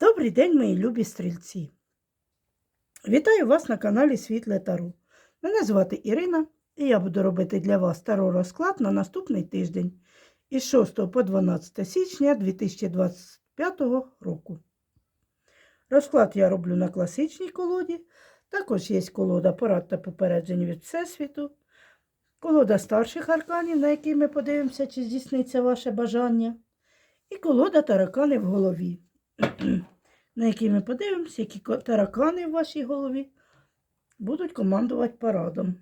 Добрий день, мої любі стрільці! Вітаю вас на каналі Світле Таро. Мене звати Ірина, і я буду робити для вас таро розклад на наступний тиждень із 6 по 12 січня 2025 року. Розклад я роблю на класичній колоді. Також є колода порад та попереджень від Всесвіту, колода старших арканів, на якій ми подивимося, чи здійсниться ваше бажання, і колода таракани в голові на якій ми подивимося, які таракани в вашій голові будуть командувати парадом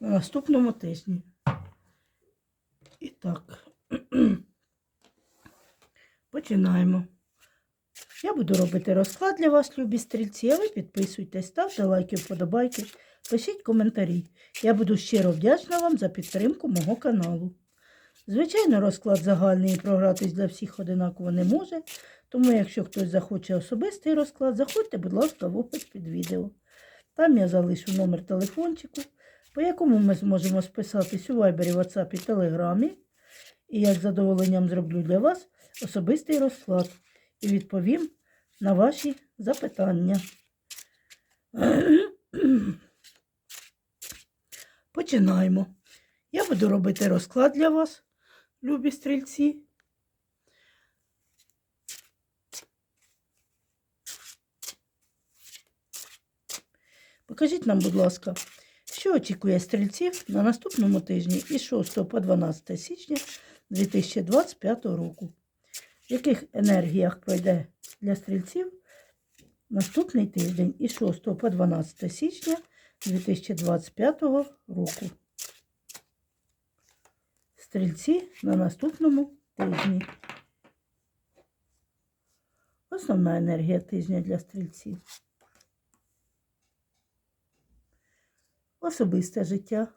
на наступному тижні. І так, починаємо. Я буду робити розклад для вас, любі стрільці, а ви підписуйтесь, ставте лайки, вподобайки, пишіть коментарі. Я буду щиро вдячна вам за підтримку мого каналу. Звичайно, розклад загальний і програтись для всіх одинаково не може, тому, якщо хтось захоче особистий розклад, заходьте, будь ласка, в опис під відео. Там я залишу номер телефончику, по якому ми зможемо списатись у Viber, WhatsApp і Телеграмі. І я з задоволенням зроблю для вас особистий розклад і відповім на ваші запитання. Починаємо. Я буду робити розклад для вас, любі стрільці. Покажіть нам, будь ласка, що очікує стрільців на наступному тижні із 6 по 12 січня 2025 року. В яких енергіях пройде для стрільців наступний тиждень із 6 по 12 січня 2025 року. Стрільці на наступному тижні. Основна енергія тижня для стрільців. Особисте життя.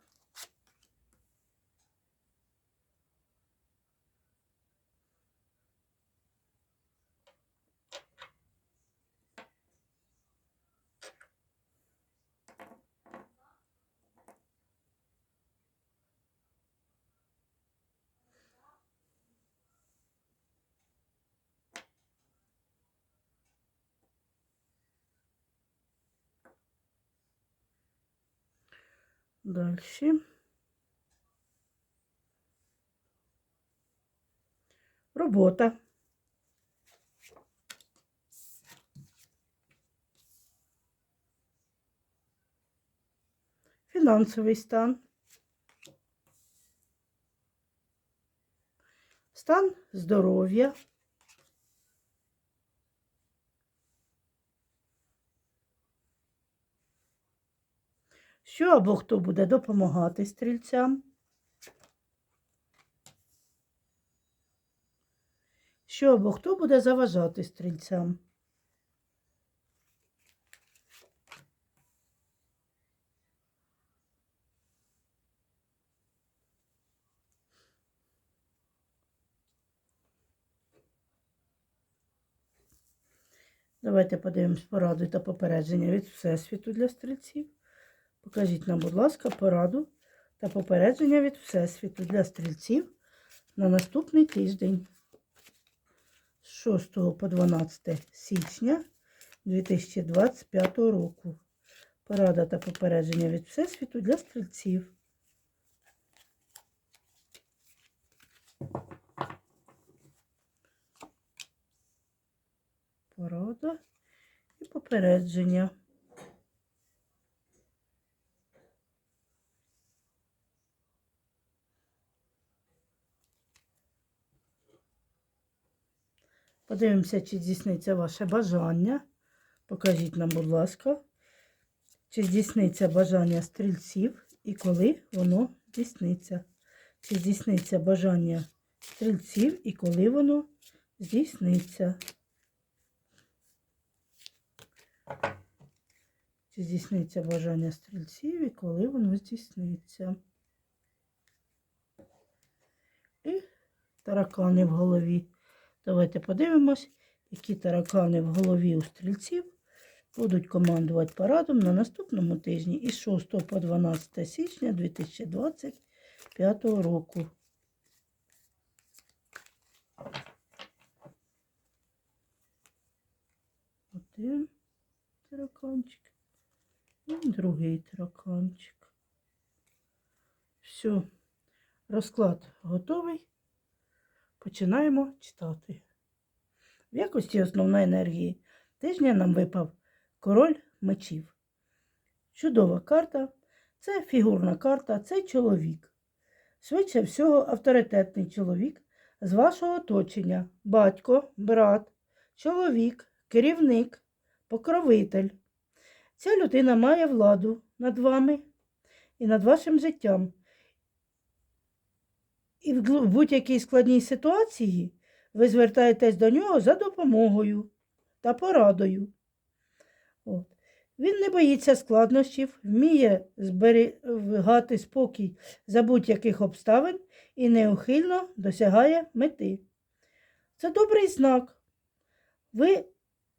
Дальше. Робота. Фінансовий стан. Стан здоров'я. Що або хто буде допомагати стрільцям? Що або хто буде заважати стрільцям? Давайте подивимось пораду та попередження від Всесвіту для стрільців. Покажіть нам, будь ласка, пораду та попередження від Всесвіту для стрільців на наступний тиждень з 6 по 12 січня 2025 року. Порада та попередження від Всесвіту для стрільців. Порада і попередження. Подивимося, чи здійсниться ваше бажання. Покажіть нам, будь ласка, чи здійсниться бажання стрільців і коли воно здійсниться. Чи здійсниться бажання стрільців і коли воно здійсниться. Чи здійсниться бажання стрільців і коли воно здійсниться. І таракани в голові. Давайте подивимось, які таракани в голові у стрільців будуть командувати парадом на наступному тижні із 6 по 12 січня 2025 року. один тараканчик і другий тараканчик. Все, розклад готовий. Починаємо читати. В якості основної енергії тижня нам випав король мечів. Чудова карта. Це фігурна карта, це чоловік. Швидше всього, авторитетний чоловік з вашого оточення, батько, брат, чоловік, керівник, покровитель. Ця людина має владу над вами і над вашим життям. І в будь-якій складній ситуації ви звертаєтесь до нього за допомогою та порадою. От. Він не боїться складнощів, вміє зберігати спокій за будь-яких обставин і неухильно досягає мети. Це добрий знак. Ви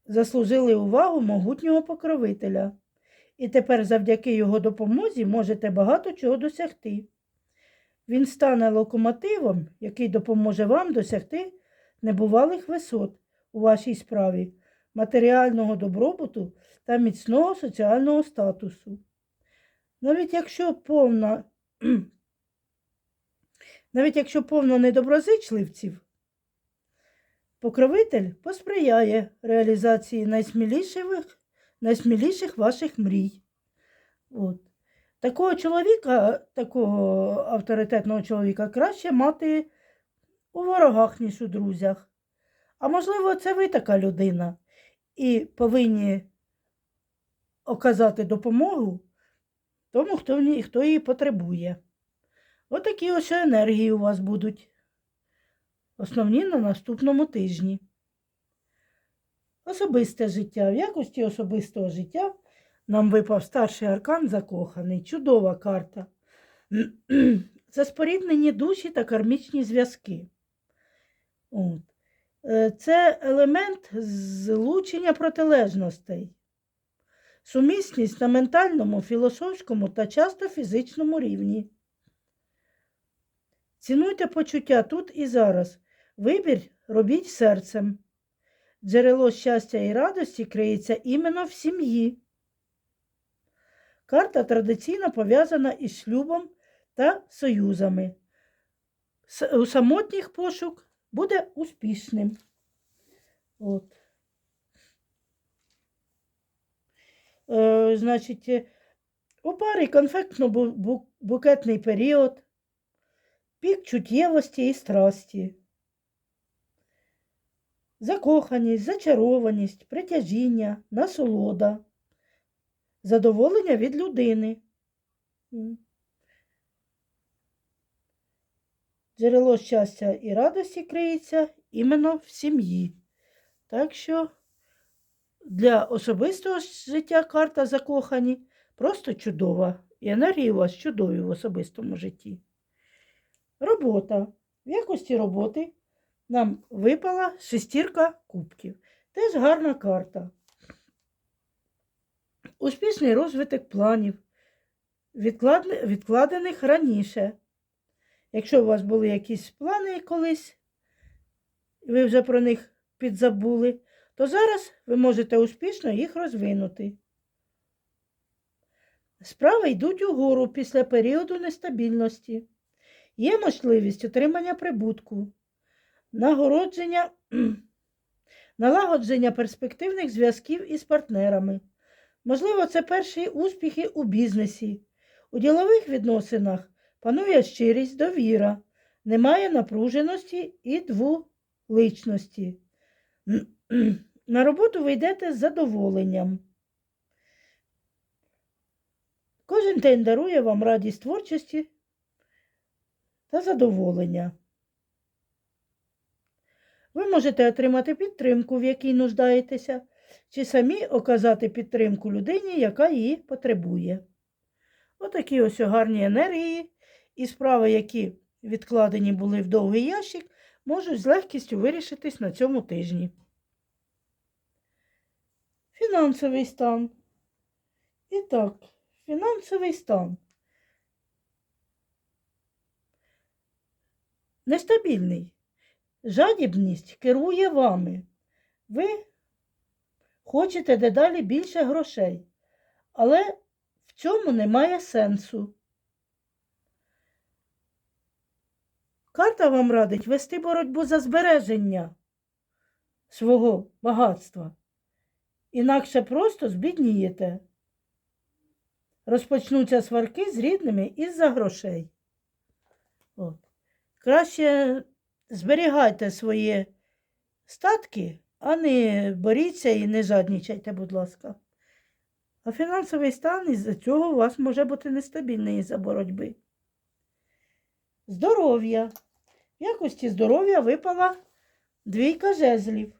заслужили увагу могутнього покровителя, і тепер завдяки його допомозі можете багато чого досягти. Він стане локомотивом, який допоможе вам досягти небувалих висот у вашій справі, матеріального добробуту та міцного соціального статусу. Навіть якщо повна, навіть якщо повно недоброзичливців, покровитель посприяє реалізації найсміліших, найсміліших ваших мрій. От. Такого чоловіка, такого авторитетного чоловіка, краще мати у ворогах, ніж у друзях. А можливо, це ви така людина і повинні оказати допомогу тому, хто, хто її потребує. Отакі ось енергії у вас будуть. Основні на наступному тижні. Особисте життя. В якості особистого життя нам випав старший аркан закоханий. Чудова карта. Це споріднені душі та кармічні зв'язки. От. Е, Це елемент злучення протилежностей. Сумісність на ментальному, філософському та часто фізичному рівні. Цінуйте почуття тут і зараз. Вибір робіть серцем. Джерело щастя і радості криється іменно в сім'ї. Карта традиційно пов'язана із шлюбом та союзами. У самотніх пошук буде успішним. От. Е, значить, у парі конфектно-букетний період, пік чуттєвості і страсті, закоханість, зачарованість, притяжіння, насолода, задоволення від людини. Джерело щастя і радості криється іменно в сім'ї. Так що для особистого життя карта закохані просто чудова. І енергії у вас чудові в особистому житті. Робота. В якості роботи нам випала шестірка кубків. Теж гарна карта. Успішний розвиток планів, відкладених раніше. Якщо у вас були якісь плани колись, ви вже про них підзабули, то зараз ви можете успішно їх розвинути. Справи йдуть угору після періоду нестабільності. Є можливість отримання прибутку, нагородження, налагодження перспективних зв'язків із партнерами. Можливо, це перші успіхи у бізнесі. У ділових відносинах панує щирість, довіра, немає напруженості і двуличності. На роботу ви йдете з задоволенням. Кожен день дарує вам радість творчості та задоволення. Ви можете отримати підтримку, в якій нуждаєтеся, чи самі оказати підтримку людині, яка її потребує. Отакі ось гарні енергії і справи, які відкладені були в довгий ящик, можуть з легкістю вирішитись на цьому тижні. Фінансовий стан. І так, фінансовий стан. Нестабільний. Жадібність керує вами. Ви хочете дедалі більше грошей. Але в цьому немає сенсу. Карта вам радить вести боротьбу за збереження свого багатства. Інакше просто збіднієте. Розпочнуться сварки з рідними із-за грошей. От. Краще зберігайте свої статки, а не боріться і не жаднічайте, будь ласка. А фінансовий стан із-за цього у вас може бути нестабільний із-за боротьби. Здоров'я. В якості здоров'я випала двійка жезлів.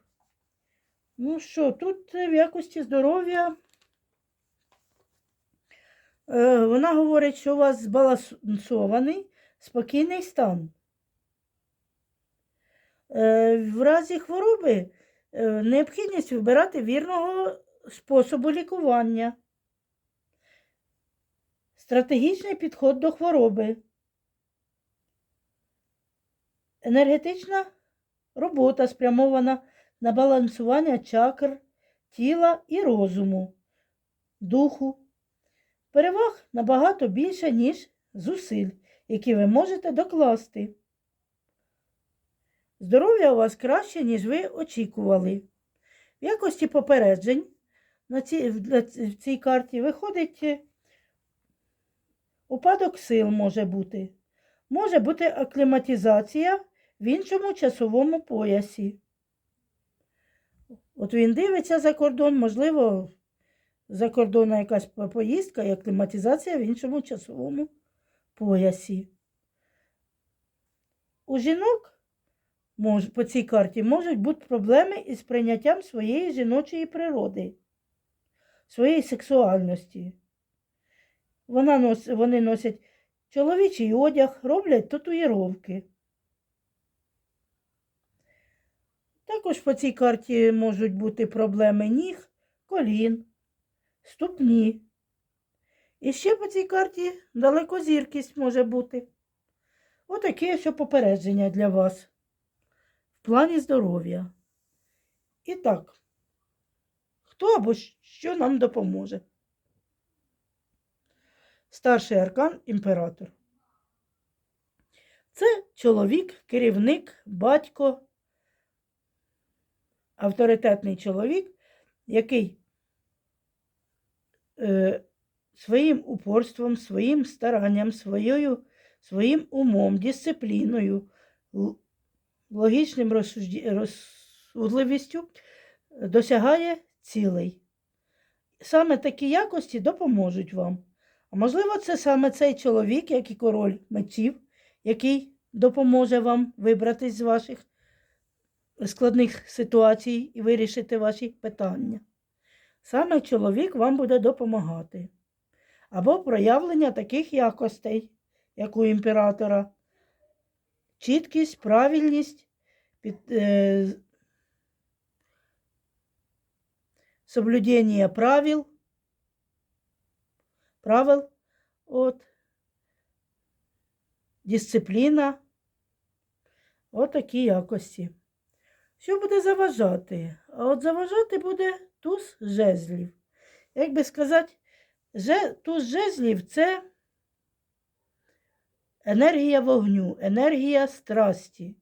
Ну що, тут е, в якості здоров'я е, вона говорить, що у вас збалансований, спокійний стан. Е, в разі хвороби необхідність вибирати вірного способу лікування. Стратегічний підход до хвороби. Енергетична робота спрямована на балансування чакр, тіла і розуму, духу. Переваг набагато більше, ніж зусиль, які ви можете докласти. Здоров'я у вас краще, ніж ви очікували. В якості попереджень на цій, в цій карті виходить е, упадок сил може бути. Може бути акліматизація в іншому часовому поясі. От він дивиться за кордон, можливо, за кордоном якась поїздка і акліматизація в іншому часовому поясі. У жінок мож, по цій карті можуть бути проблеми із прийняттям своєї жіночої природи, своєї сексуальності. Вона нос, вони носять чоловічий одяг, роблять татуїровки. Також по цій карті можуть бути проблеми ніг, колін, ступні. І ще по цій карті далекозіркість може бути. Отаке ось попередження для вас плані здоров'я. І так, хто або що нам допоможе? Старший аркан імператор. Це чоловік, керівник, батько, авторитетний чоловік, який е, своїм упорством, своїм старанням, своєю, своїм умом, дисципліною, логічним розсудливістю досягає цілей. Саме такі якості допоможуть вам. А можливо, це саме цей чоловік, як і король мечів, який допоможе вам вибратись з ваших складних ситуацій і вирішити ваші питання. Саме чоловік вам буде допомагати. Або проявлення таких якостей, як у імператора. Чіткість, правильність, під, е, соблюдення правил, правил, от, дисципліна, от такі якості. Що буде заважати? А от заважати буде туз жезлів. Як би сказати, туз жезлів це енергія вогню, енергія страсті.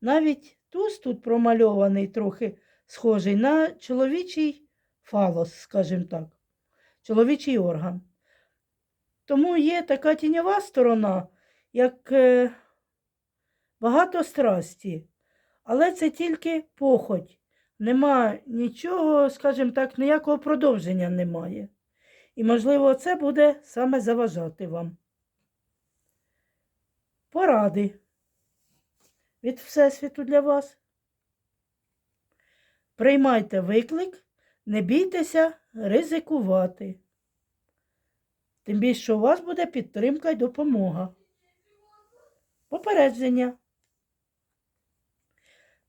Навіть туз тут промальований трохи схожий на чоловічий фалос, скажімо так, чоловічий орган. Тому є така тіньова сторона, як е, багато страсті. Але це тільки похоть. Нема нічого, скажімо так, ніякого продовження немає. І, можливо, це буде саме заважати вам. Поради від Всесвіту для вас. Приймайте виклик, не бійтеся ризикувати. Тим більше, що у вас буде підтримка й допомога. Попередження.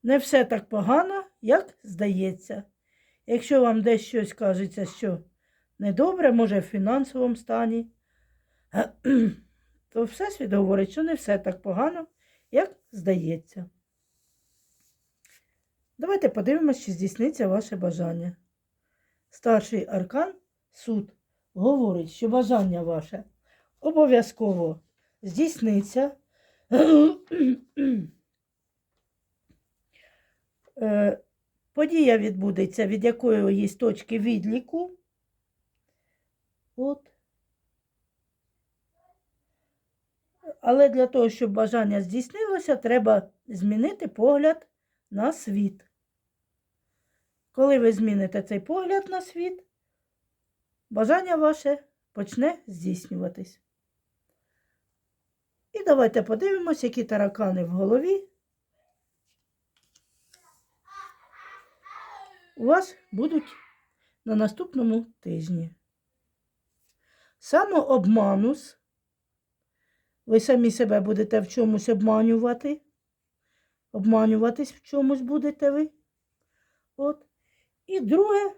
Не все так погано, як здається. Якщо вам десь щось кажеться, що недобре, може в фінансовому стані, то Всесвіт говорить, що не все так погано, як здається. Давайте подивимося, чи здійсниться ваше бажання. Старший аркан суд говорить, що бажання ваше обов'язково здійсниться. Е, Подія відбудеться від якоїсь точки відліку. От. Але для того, щоб бажання здійснилося, треба змінити погляд на світ. Коли ви зміните цей погляд на світ, бажання ваше почне здійснюватись. І давайте подивимось, які таракани в голові у вас будуть на наступному тижні. Самообманус. Ви самі себе будете в чомусь обманювати. Обманюватись в чомусь будете ви. От. І друге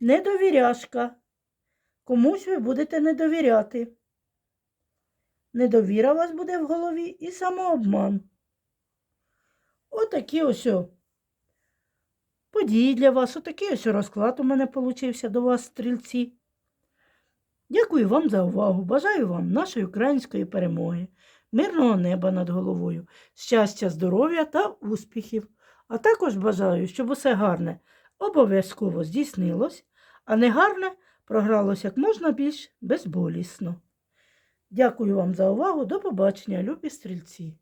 недовіряшка. Комусь ви будете не довіряти. Недовіра у вас буде в голові і самообман. Отакі ось події для вас. Отакий ось розклад у мене получився до вас, стрільці. Дякую вам за увагу. Бажаю вам нашої української перемоги, мирного неба над головою, щастя, здоров'я та успіхів. А також бажаю, щоб усе гарне обов'язково здійснилось, а негарне програлося як можна більш безболісно. Дякую вам за увагу. До побачення, любі стрільці!